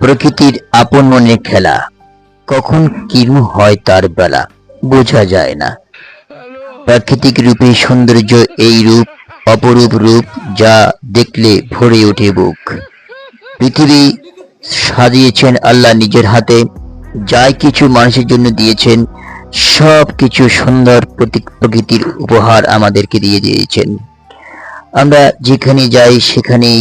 প্রকৃতির আপন মনে খেলা। কখন কিরু হয় তার বেলা, বোঝা যায় না। প্রাকৃতিক রূপে সৌন্দর্য এই রূপ, অপরূপ রূপ যা দেখলে ভরে ওঠে বুক। পৃথিবী সাজিয়েছেন আল্লাহ নিজের হাতে, যাই কিছু মানুষের জন্য দিয়েছেন, সব কিছু সুন্দর প্রকৃতির উপহার আমাদেরকে দিয়ে দিয়েছেন। আমরা যেখানে যাই সেখানেই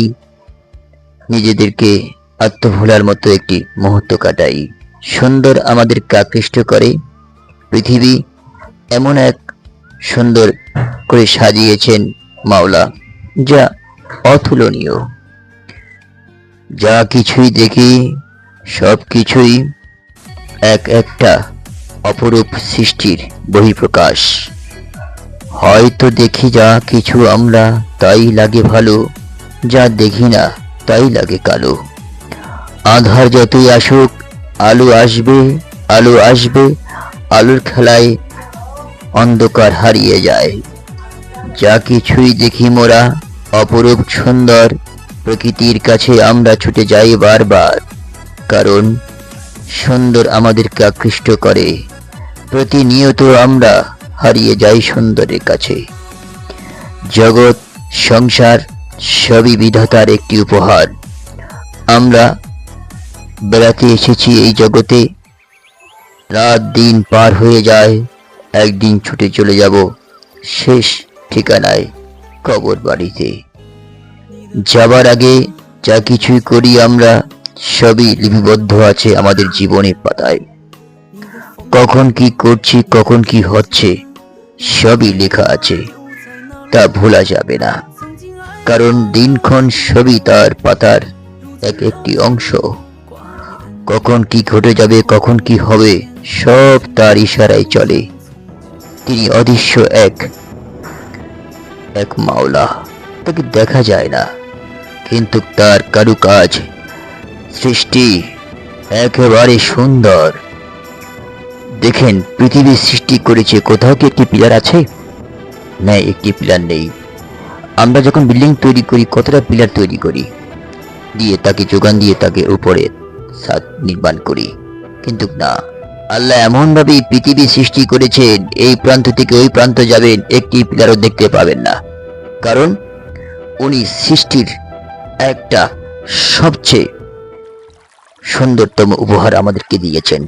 নিজেদেরকে আত্মভোলার মতো একটি মুহূর্ত কাটাই। সুন্দর আমাদেরকে আকৃষ্ট করে। পৃথিবী এমন এক সুন্দর করে সাজিয়েছেন মাওলা, যা অতুলনীয়। যা কিছুই দেখি, সব কিছুই এক একটা অপরূপ সৃষ্টির বহিঃপ্রকাশ। হয়তো দেখি যা কিছু আমরা তাই লাগে ভালো, যা দেখি না তাই লাগে কালো। আধার যতই আসুক, আলো আসবে আলো আসবে, আলোর খেলায় অন্ধকার হারিয়ে যায়। যা কিছুই দেখি মোরা, অপরূপ সুন্দর, প্রকৃতির কাছে আমরা ছুটে যাই বারবার। কারণ সুন্দর আমাদেরকে আকৃষ্ট করে। প্রতিনিয়ত আমরা হারিয়ে যাই সুন্দরের কাছে। জগৎ, সংসার, সবই বিধাতার একটি উপহার। আমরা বেড়াতে এসেছি এই জগতে। রাত দিন পার হয়ে যায়, একদিন ছুটে চলে যাব শেষ ঠিকানায় কবর বাড়িতে। যাবার আগে যা কিছুই করি আমরা, সবই লিপিবদ্ধ আছে আমাদের জীবনের পাতায়। কখন কি করছি, কখন কি হচ্ছে, সবই লেখা আছে। তা ভোলা যাবে না, কারণ দিনক্ষণ সবই তার পাতার এক একটি অংশ। কখন কি ঘটে যাবে, কখন কি হবে, সব তার ইশারায় চলে। তিনি অদৃশ্য এক এক মাওলা, তাকে দেখা যায় না। কিন্তু তার কারুকাজ, সৃষ্টি একেবারে সুন্দর। দেখেন, পৃথিবী সৃষ্টি করেছে, কোথাও কি একটি পিলার আছে? না একটি পিলার নেই। আমরা যখন বিল্ডিং তৈরি করি, কতটা পিলার তৈরি করি? দিয়ে তাকে যোগান দিয়ে তাকে উপরে ছাদ নির্মাণ করি। কিন্তু না, আল্লাহ এমন ভাবে পৃথিবী সৃষ্টি করেছেন, এই প্রান্ত থেকে ওই প্রান্ত যাবেন, একটি পিলারও দেখতে পাবেন না। কারণ উনি সৃষ্টির একটা সবচেয়ে সুন্দরতম উপহার আমাদেরকে দিয়েছেন।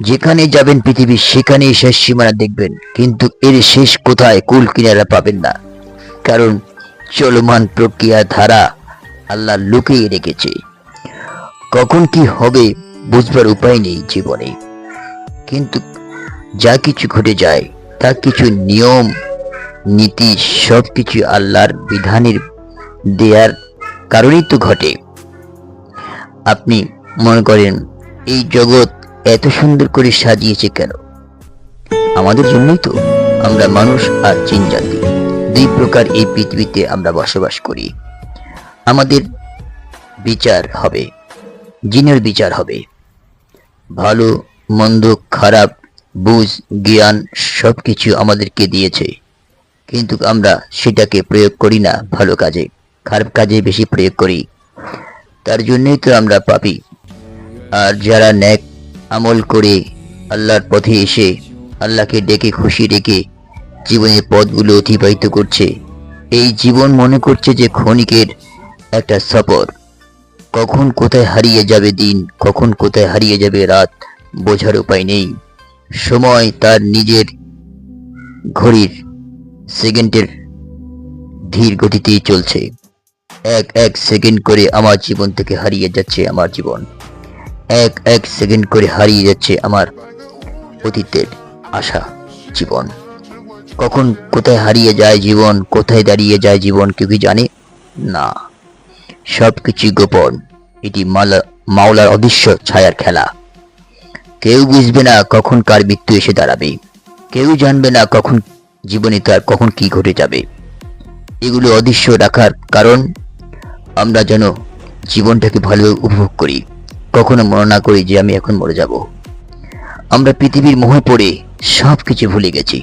যেখানে যাবেন পৃথিবী সেখানেই শেষ সীমানা দেখবেন, কিন্তু এর শেষ কোথায়, কুল কিনারা পাবেন না। কারণ চলমান প্রক্রিয়া ধারা আল্লাহ লুকিয়ে রেখেছে। কখন কি হবে বুঝবার উপায় নেই জীবনে। কিন্তু যা কিছু ঘটে যায়, তা কিছু নিয়ম, নীতি সব কিছু আল্লাহর বিধানের দেয়ার কারণেই তো ঘটে। আপনি মনে করেন, এই জগৎ এত সুন্দর করে সাজিয়েছে কেন? আমাদের জন্যই তো আমরা মানুষ আর জিন জাতি। দুই প্রকার এই পৃথিবীতে আমরা বসবাস করি। আমাদের বিচার হবে। জিনের বিচার হবে। ভালো, মন্দ, খারাপ, বুঝ, জ্ঞান সব কিছু আমাদেরকে দিয়েছে। কিন্তু আমরা সেটাকে প্রয়োগ করি না ভালো কাজে, খারাপ কাজে বেশি প্রয়োগ করি। তার জন্যই তো আমরা পাপি। আর যারা ন্যাক আমল করে আল্লাহর পথে এসে আল্লাহকে ডেকে খুশি রেখে জীবনের পথগুলো অতিবাহিত করছে, এই জীবন মনে করছে যে ক্ষণিকের একটা সফর। কখন কোথায় হারিয়ে যাবে দিন, কখন কোথায় হারিয়ে যাবে রাত, বোঝার উপায় নেই। সময় তার নিজের ঘড়ির সেকেন্ডের ধীর গতিতেই চলছে। এক এক সেকেন্ড করে আমার জীবন থেকে হারিয়ে যাচ্ছে আমার জীবন। এক এক সেকেন্ড করে হারিয়ে যাচ্ছে আমার অতীতের আশা জীবন। কখন কোথায় হারিয়ে যায় জীবন, কোথায় দাঁড়িয়ে যায় জীবন কেউ কি জানে? না। সবকিছু গোপন। এটি মালা মাওলার অদৃশ্য ছায়ার খেলা। কেউ বুঝবে না কখন কার মৃত্যু এসে দাঁড়াবে। কেউ জানবে না কখন জীবনে তার কখন কি ঘটে যাবে। এগুলো অদৃশ্য রাখার কারণ আমরা যেন জীবনটাকে ভালো উপভোগ করি। কখনো মনে না করি যে আমি এখন মরে যাব। আমরা পৃথিবীর মোহে পড়ে সব কিছু ভুলে গেছি।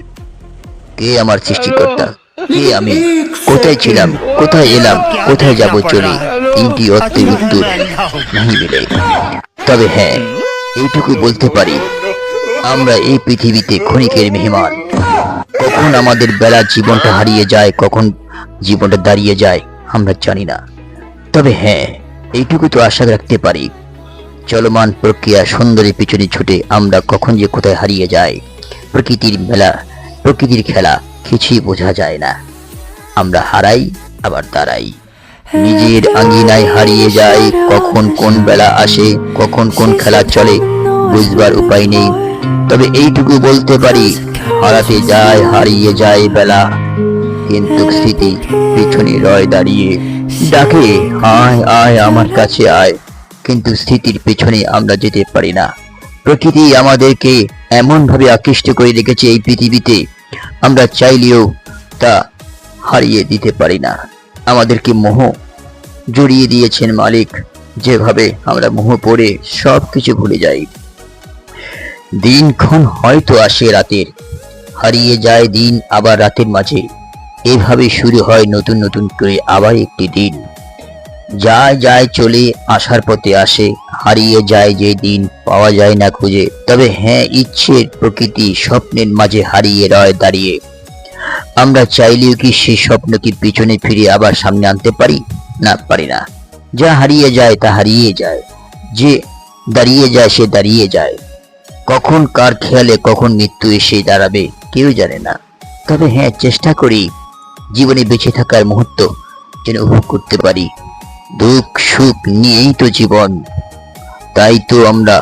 কে আমার সৃষ্টিকর্তা? কে আমি? কোথায় ছিলাম? কোথায় এলাম? কোথায় যাব চলে? তিনটি অর্থের উত্তর তবে হ্যাঁ এইটুকু বলতে পারি। আমরা এই পৃথিবীতে ক্ষণিকের মেহমান। কখন আমাদের বেলা জীবনটা হারিয়ে যায়, কখন জীবনটা দাঁড়িয়ে যায়, আমরা জানি না। তবে হ্যাঁ এইটুকু তো আশা রাখতে পারি। চলমান প্রক্রিয়া সুন্দরী পিছনে ছুটে আমরা কখন যে কোথায় হারিয়ে যাই। প্রকৃতির মেলা, প্রকৃতির খেলা কিছুই বোঝা যায় না। আমরা হারাই আবার দাঁড়াই নিজের আঙ্গিনায় হারিয়ে যায় কখন কোন বেলা আসে কখন কোন খেলা চলে বুঝবার উপায় নেই। তবে এইটুকু বলতে পারি হারাতে যায় হারিয়ে যায় বেলা। কিন্তু স্মৃতি পিছনে রয় দাঁড়িয়ে। ডাকে আয় আয় আমার কাছে আয়। কিন্তু স্থিতির পেছনে আমরা যেতে পারি না। প্রকৃতি আমাদেরকে এমন ভাবে আকৃষ্ট করে রেখেছে এই পৃথিবীতে আমরা চাইলেও তা হারিয়ে দিতে পারি না। আমাদেরকে মোহ জড়িয়ে দিয়েছেন মালিক। যেভাবে আমরা মোহ পড়ে সব কিছু ভুলে যাই। দিনক্ষণ হয়তো আসে রাতের। হারিয়ে যায় দিন আবার রাতের মাঝে। এভাবে শুরু হয় নতুন নতুন করে আবার একটি দিন। যায় যায় চলে আসার পথে আসে। হারিয়ে যায়, যে দিন পাওয়া যায় না খুঁজে। তবে হ্যাঁ ইচ্ছের প্রকৃতি স্বপ্নের মাঝে হারিয়ে রয় দাঁড়িয়ে। আমরা চাইলেও কি সেই স্বপ্ন কি পিছনে ফিরে আবার সামনে আনতে পারি? না পারি না। যা হারিয়ে যায়, তা হারিয়ে যায়। যে দাঁড়িয়ে যায়, সে দাঁড়িয়ে যায়। কখন কার খেয়ালে, কখন মৃত্যু এসে দাঁড়াবে, কেউ জানে না। তবে হ্যাঁ চেষ্টা করি জীবনে বেঁচে থাকার মুহূর্ত যেন উপভোগ করতে পারি। দুঃখ সুখ নিয়েই তো জীবন। তাই তো আমরা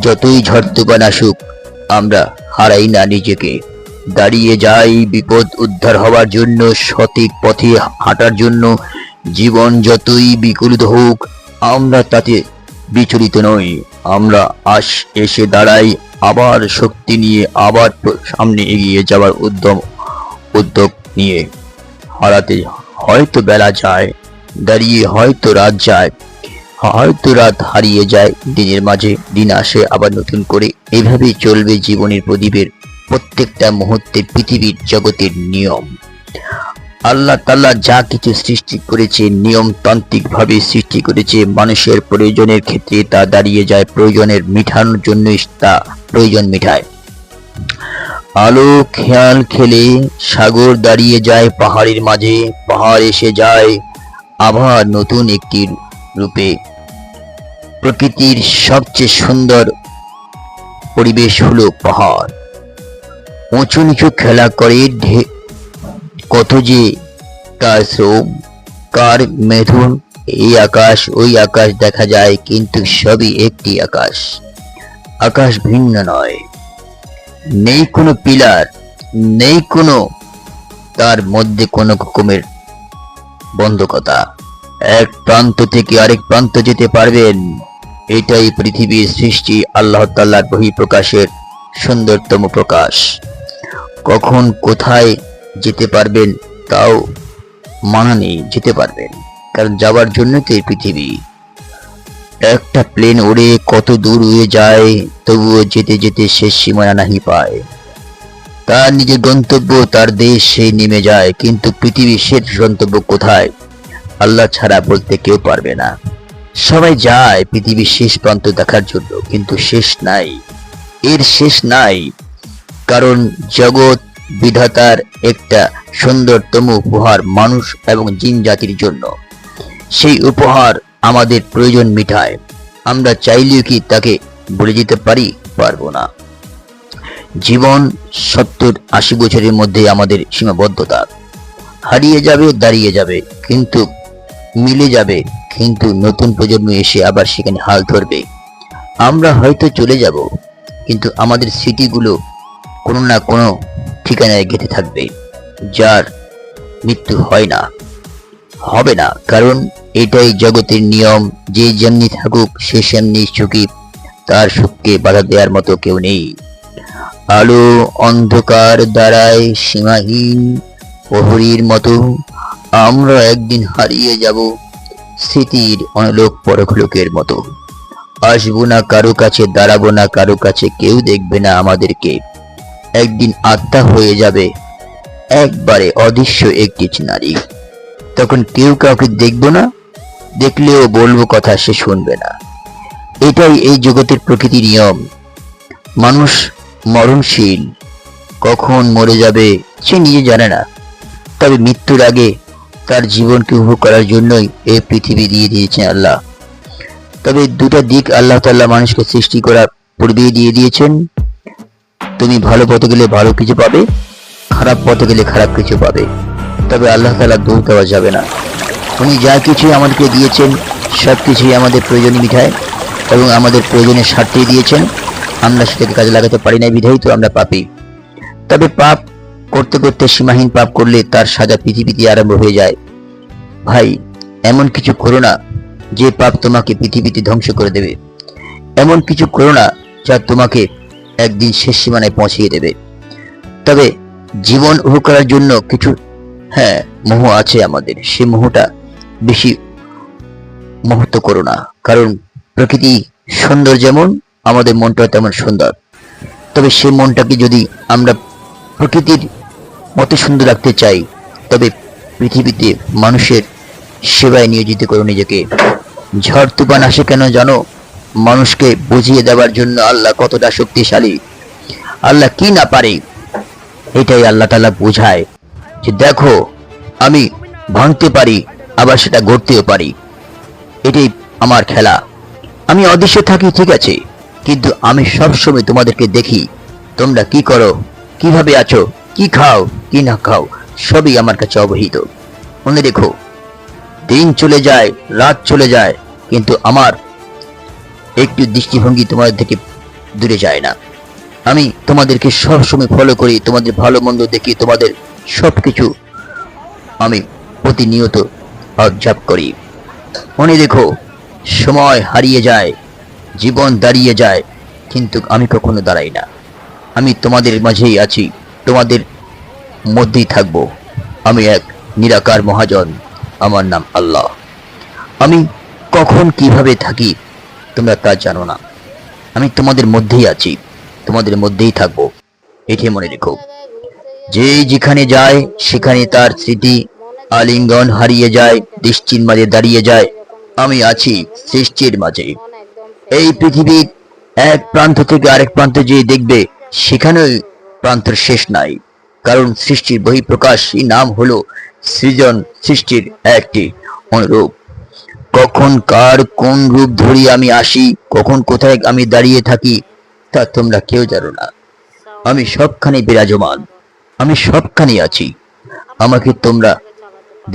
যতই ঝড় আসুক, আমরা হারাই না নিজেকে। দাঁড়িয়ে যাই বিপদ উদ্ধার হওয়ার জন্য, সঠিক পথে হাঁটার জন্য। জীবন যতই বিকলিত হোক, আমরা তাতে বিচলিত নই। আমরা আস এসে দাঁড়াই, আবার শক্তি নিয়ে, আবার সামনে এগিয়ে যাওয়ার উদ্যম, উদ্যোগ নিয়ে। হারাতে হয়তো বেলা যায়, দাঁড়িয়ে হয়তো রাত যায়। হয়তো রাত হারিয়ে যায় দিনের মাঝে। দিন আসে আবার নতুন করে। এভাবেই চলবে জীবনের প্রদীপের প্রত্যেকটা মুহূর্তে পৃথিবীর জগতের নিয়ম। আল্লাহ তাল্লাহ যা কিছু সৃষ্টি করেছে নিয়মতান্ত্রিক ভাবে সৃষ্টি করেছে, মানুষের প্রয়োজনের ক্ষেত্রে তা দাঁড়িয়ে যায়, প্রয়োজনের মিঠানোর জন্য তা প্রয়োজন মিঠায়। আলো, খেয়াল খেলে সাগর দাঁড়িয়ে যায় পাহাড়ের মাঝে। পাহাড় এসে যায় আবার নতুন একটি রূপে। প্রকৃতির সবচেয়ে সুন্দর পরিবেশ হলো পাহাড়। উঁচু নিচু খেলা করে ঢে- কত যে কার শ্রম, কার মেধুন, এই আকাশ, ওই আকাশ দেখা যায় কিন্তু সবই একটি আকাশ। আকাশ ভিন্ন নয়। নেই কোনো পিলার, নেই কোনো, তার মধ্যে কোনো রকমের বন্ধকতা। এক প্রান্ত থেকে আরেক প্রান্ত যেতে পারবেন। এটাই পৃথিবীর সৃষ্টি, আল্লাহ তাল্লাহর বহিঃপ্রকাশের সুন্দরতম প্রকাশ। কখন কোথায় যেতে পারবেন তাও মানা নেই, যেতে পারবেন। কারণ যাওয়ার জন্য তো এই পৃথিবী। একটা প্লেন উড়ে কত দূর উড়ে যায়, তবুও যেতে যেতে শেষ সীমানা নাহি পায়। তার নিজের গন্তব্য, তার দেশ সে নেমে যায়, কিন্তু পৃথিবীর শেষ গন্তব্য কোথায়? আল্লাহ ছাড়া বলতে কেউ পারবে না। সবাই যায় পৃথিবীর শেষ প্রান্ত দেখার জন্য, কিন্তু শেষ নাই। এর শেষ নাই, কারণ জগৎ বিধাতার একটা সুন্দরতম উপহার মানুষ এবং জিন জাতির জন্য। সেই উপহার আমাদের প্রয়োজন মিটায়। আমরা চাইলেও কি তাকে বলে যেতে পারি? পারব না। জীবন সত্তর আশি বছরের মধ্যে আমাদের সীমাবদ্ধতা। হারিয়ে যাবে, দাঁড়িয়ে যাবে, কিন্তু মিলে যাবে। কিন্তু নতুন প্রজন্ম এসে আবার সেখানে হাল ধরবে। আমরা হয়তো চলে যাব, কিন্তু আমাদের স্মৃতিগুলো কোনো না কোনো ঠিকানায় গেঁথে থাকবে, যার মৃত্যু হয় না। হবে না, কারণ এটাই জগতের নিয়ম, যে যেমনি থাকুক, সে সেমনি সুখী, তার সুখকে বাধা দেওয়ার মতো কেউ নেই। আলো অন্ধকার দ্বারায় সীমাহীন প্রহরীর মতো আমরা একদিন হারিয়ে যাব। স্মৃতির অনলোক পরখলোকের মতো। আসব না কারও কাছে, দাঁড়াবো না কারও কাছে, কেউ দেখবে না আমাদেরকে। একদিন আত্মা হয়ে যাবে একবারে অদৃশ্য একটি নারী। তখন কেউ কাউকে দেখব না, দেখলেও বলব কথা সে শুনবে না। এটাই এই জগতের প্রকৃতি নিয়ম। মানুষ মরণশীল, কখন মরে যাবে সে নিজে জানে না। তবে মৃত্যুর আগে তার জীবনকে উপভোগ করার জন্যই এই পৃথিবী দিয়ে দিয়েছেন আল্লাহ। তবে দুটো দিক আল্লাহ তাল্লাহ মানুষকে সৃষ্টি করার পূর্বেই দিয়ে দিয়েছেন। তুমি ভালো পথে গেলে ভালো কিছু পাবে, খারাপ পথে গেলে খারাপ কিছু পাবে। তবে আল্লাহ তালা দূর দেওয়া যাবে না। উনি যা কিছুই আমাদেরকে দিয়েছেন, সব কিছুই আমাদের প্রয়োজন মিঠায় এবং আমাদের প্রয়োজনের স্বার্থেই দিয়েছেন। আমরা সেটাকে কাজে লাগাতে পারি না বিধাই তো আমরা পাপি। তবে পাপ করতে করতে সীমাহীন পাপ করলে তার সাজা পৃথিবীতে আরম্ভ হয়ে যায়। ভাই, এমন কিছু করো না যে পাপ তোমাকে পৃথিবীতে ধ্বংস করে দেবে। এমন কিছু করো না যা তোমাকে একদিন শেষ সীমানায় পৌঁছিয়ে দেবে। তবে জীবন উপভোগ করার জন্য কিছু হ্যাঁ মোহ আছে আমাদের। সে মোহটা বেশি মুহূর্ত করো না। কারণ প্রকৃতি সুন্দর যেমন, আমাদের মনটা তেমন সুন্দর। তবে সে মনটাকে যদি আমরা প্রকৃতির মতো সুন্দর রাখতে চাই, তবে পৃথিবীতে মানুষের সেবায় নিয়োজিত করো নিজেকে। ঝড় তুফান আসে কেন জানো? মানুষকে বুঝিয়ে দেওয়ার জন্য আল্লাহ কতটা শক্তিশালী। আল্লাহ কি না পারে? এটাই আল্লাহ তালা বোঝায় যে দেখো, আমি ভাঙতে পারি, আবার সেটা গড়তেও পারি। এটাই আমার খেলা। আমি অদৃশ্য থাকি, ঠিক আছে, কিন্তু আমি সবসময় তোমাদেরকে দেখি। তোমরা কি করো? কীভাবে আছো? কি খাও, কি না খাও, সবই আমার কাছে অবহিত। মনে রেখো, দিন চলে যায়, রাত চলে যায়, কিন্তু আমার একটু দৃষ্টিভঙ্গি তোমাদের থেকে দূরে যায় না। আমি তোমাদেরকে সবসময় ফলো করি, তোমাদের ভালো মন্দ দেখি, তোমাদের সব কিছু আমি প্রতিনিয়ত অবজার্ভ করি। মনে দেখো সময় হারিয়ে যায়, জীবন দাঁড়িয়ে যায়, কিন্তু আমি কখনো দাঁড়াই না। আমি তোমাদের মাঝেই আছি। তোমাদের মধ্যেই থাকব। আমি এক নিরাকার মহাজন, আমার নাম আল্লাহ। আমি কখন কীভাবে থাকি, তোমরা তা জানো না। আমি তোমাদের মধ্যেই আছি, তোমাদের মধ্যেই থাকব। এটি মনে রেখো, যে যেখানে যায়, সেখানে তার স্মৃতি আলিঙ্গন হারিয়ে যায় দৃষ্টির মাঝে দাঁড়িয়ে যায়। আমি আছি সৃষ্টির মাঝে। এই পৃথিবীর এক প্রান্ত থেকে আরেক প্রান্তে যে দেখবে, সেখানেই প্রান্তর শেষ নাই, কারণ সৃষ্টির বহিঃপ্রকাশই নাম হলো সৃজন সৃষ্টির একটি অনুরূপ। কখন কার কোন রূপ ধরি আমি আসি, কখন কোথায় আমি দাঁড়িয়ে থাকি, তা তোমরা কেউ জানো না। আমি সবখানে বিরাজমান, আমি সবখানে আছি, আমাকে তোমরা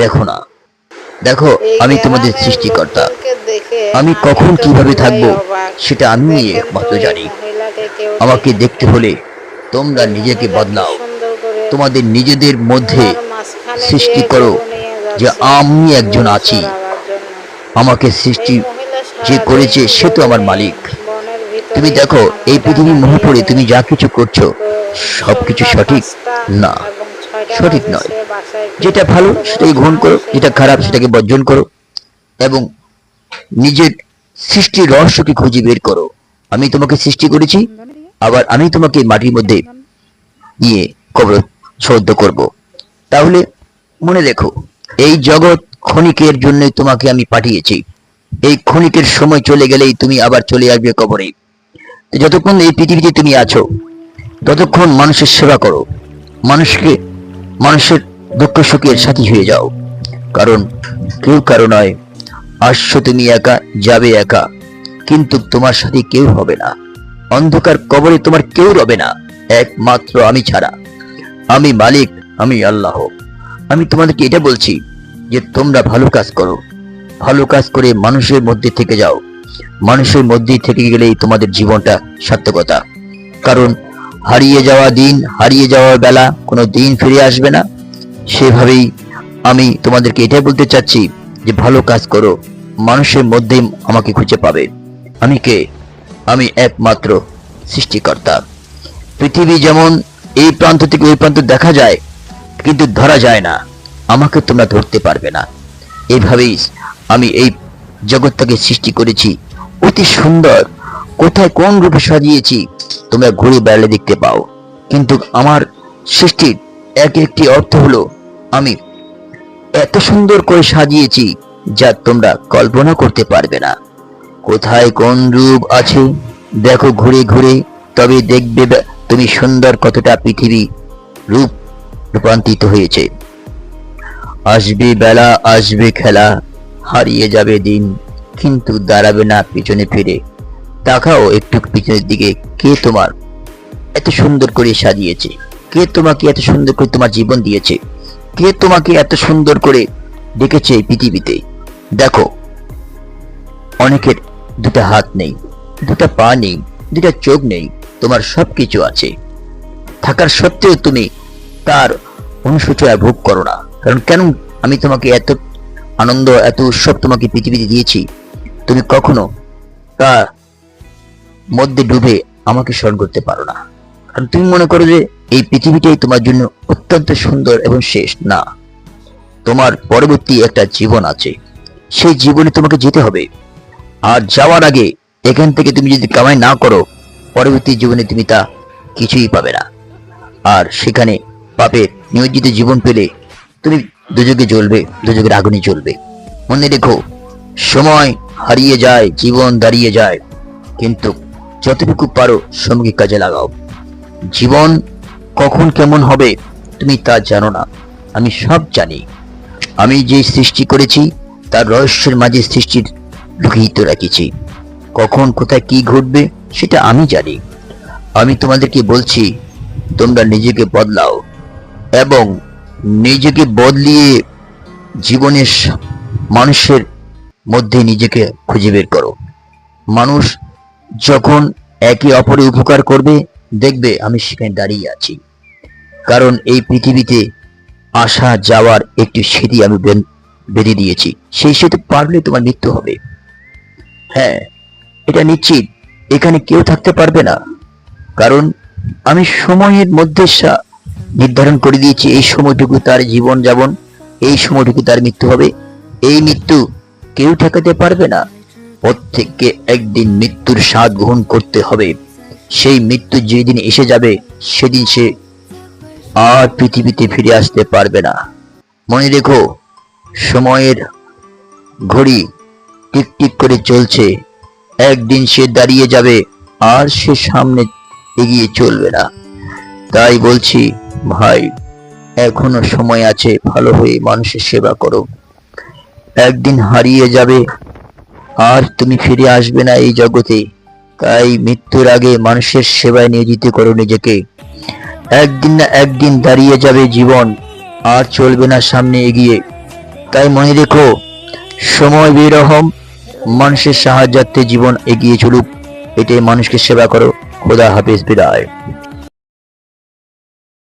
দেখো না। দেখো, আমি তোমাদের সৃষ্টিকর্তা। আমি কখন কীভাবে থাকব, সেটা আমি একমাত্র জানি। আমাকে দেখতে হলে তোমরা নিজেকে বদলাও। তোমাদের নিজেদের মধ্যে সৃষ্টি করো যে আমি একজন আছি। আমাকে সৃষ্টি যে করেছে সে তো আমার মালিক। তুমি দেখো, এই পৃথিবীর মোহ পড়ে তুমি যা কিছু করছ, সবকিছু সঠিক না। সঠিক নয়। যেটা ভালো সেটাকে গ্রহণ করো, যেটা খারাপ সেটাকে বর্জন করো এবং নিজের সৃষ্টির রহস্যকে খুঁজে বের করো। আমি তোমাকে সৃষ্টি করেছি আবার আমি তোমাকে মাটির মধ্যে নিয়ে কবর শ্রদ্ধ করব। তাহলে মনে রেখো, এই জগৎ ক্ষণিকের জন্যই তোমাকে আমি পাঠিয়েছি। এই ক্ষণিকের সময় চলে গেলেই তুমি আবার চলে আসবে কবরে। যতক্ষণ এই পৃথিবীতে তুমি আছো, ততক্ষণ মানুষের সেবা করো। মানুষকে, মানুষের দুঃখ সুখের সাথী হয়ে যাও। কারণ কেউ কারও নয়, আসছো তুমি একা, যাবে একা। কিন্তু তোমার সাথে কেউ হবে না। অন্ধকার কবরে তোমার কেউ রবে না। একমাত্র আমি ছাড়া। আমি মালিক, আমি আল্লাহ। আমি তোমাদেরকে এটা বলছি যে তোমরা ভালো কাজ করো। ভালো কাজ করে মানুষের মধ্যে থেকে যাও। মানুষের মধ্যে থেকে গেলেই তোমাদের জীবনটা সার্থকতা। কারণ হারিয়ে যাওয়া দিন, হারিয়ে যাওয়া বেলা কোনো দিন ফিরে আসবে না। সেভাবেই আমি তোমাদেরকে এটাই বলতে চাচ্ছি যে ভালো কাজ করো। মানুষের মধ্যেই আমাকে খুঁজে পাবে। আমি কে? আমি একমাত্র সৃষ্টিকর্তা। পৃথিবী যেমন এই প্রান্ত থেকে ওই প্রান্ত দেখা যায়, কিন্তু ধরা যায় না। আমাকে তোমরা ধরতে পারবে না। এভাবেই আমি এই জগৎটাকে সৃষ্টি করেছি। অতি সুন্দর। কোথায় কোন রূপে সাজিয়েছি, তোমরা ঘুরে বেড়ালে দেখতে পাও। কিন্তু আমার সৃষ্টির এক একটি অর্থ হলো, আমি এত সুন্দর করে সাজিয়েছি, যা তোমরা কল্পনা করতে পারবে না। কোথায় কোন রূপ আছে? দেখো ঘুরে ঘুরে, তবে দেখবে তুমি সুন্দর কতটা পৃথিবী। রূপ রূপান্তরিত হয়েছে। আসবে বেলা, আসবে খেলা, হারিয়ে যাবে দিন, কিন্তু দাঁড়াবে না পিছনে ফিরে। তাকাও একটু পিছনের দিকে, কে তোমার? এত সুন্দর করে সাজিয়েছে। কে তোমাকে এত সুন্দর করে তোমার জীবন দিয়েছে? কে তোমাকে এত সুন্দর করে ডেকেছে পৃথিবীতে? দেখো, অনেকের দুটো হাত নেই, দুটো পা নেই, দুটো চোখ নেই, তোমার সবকিছু আছে। থাকার সত্ত্বেও তুমি তার অনুসূচনা ভোগ করো না। কারণ কেন আমি তোমাকে এত আনন্দ, এত উৎসব তোমাকে পৃথিবীতে দিয়েছি? তুমি কখনো তার মধ্যে ডুবে আমাকে স্মরণ করতে পারো না। কারণ তুমি মনে করো যে এই পৃথিবীটাই তোমার জন্য অত্যন্ত সুন্দর এবং শেষ। না, তোমার পরবর্তী একটা জীবন আছে। সেই জীবনে তোমাকে যেতে হবে। আর যাওয়ার আগে এখান থেকে তুমি যদি কামাই না করো, পরবর্তী জীবনে তুমি তা কিছুই পাবে না। আর সেখানে পাপের নিয়োজিত জীবন পেলে তুমি দুযোগে জ্বলবে দুযোগের আগুনে জ্বলবে। মনে রেখো, সময় হারিয়ে যায়, জীবন দাঁড়িয়ে যায়, কিন্তু যতটুকু পারো সময়কে কাজে লাগাও। জীবন কখন কেমন হবে তুমি তা জানো না, আমি সব জানি। আমি যে সৃষ্টি করেছি, তার রহস্যের মাঝে সৃষ্টির লুকিত রাখেছি। কখন, কোথায় কি ঘটবে, সেটা আমি জানি। আমি তোমাদেরকে বলছি, তোমরা নিজেকে বদলাও এবং নিজেকে বদলিয়ে জীবনের মানুষের মধ্যে নিজেকে খুঁজে বের করো। মানুষ যখন একে অপরে উপকার করবে, দেখবে আমি সেখানে দাঁড়িয়ে আছি। কারণ এই পৃথিবীতে আসা যাওয়ার একটি স্মৃতি আমি বেঁধে দিয়েছি। সেই স্মৃতি পারলে তোমার মৃত্যু হবে। হ্যাঁ এটা নিশ্চিত। এখানে কেউ থাকতে পারবে না। কারণ আমি সময়ের মধ্যে নির্ধারণ করে দিয়েছি, এই সময়টুকু তার জীবন যাপন এই সময়টুকু তার মৃত্যু হবে। এই মৃত্যু কেউ ঠেকাতে পারবে না। প্রত্যেককে একদিন মৃত্যুর স্বাদ গ্রহণ করতে হবে। সেই মৃত্যু যেদিন এসে যাবে, সেদিন সে আর পৃথিবীতে ফিরে আসতে পারবে না। মনে রেখো, সময়ের ঘড়ি টিক টিক করে চলছে। একদিন সে দাঁড়িয়ে যাবে, আর সে সামনে এগিয়ে চলবে না। তাই বলছি, ভাই, এখনও সময় আছে, ভালো হয়ে মানুষের সেবা করো। একদিন হারিয়ে যাবে, আর তুমি ফিরে আসবে না এই জগতে। তাই মৃত্যুর আগে মানুষের সেবায় নিয়োজিত করো নিজেকে। একদিন না একদিন দাঁড়িয়ে যাবে জীবন, আর চলবে না সামনে এগিয়ে। তাই মনে রেখো সময় বেরহম মানুষের সাহায্যার্থে জীবন এগিয়ে চলুক। এতে মানুষকে সেবা করো। খোদা হাফিজ বিদায়।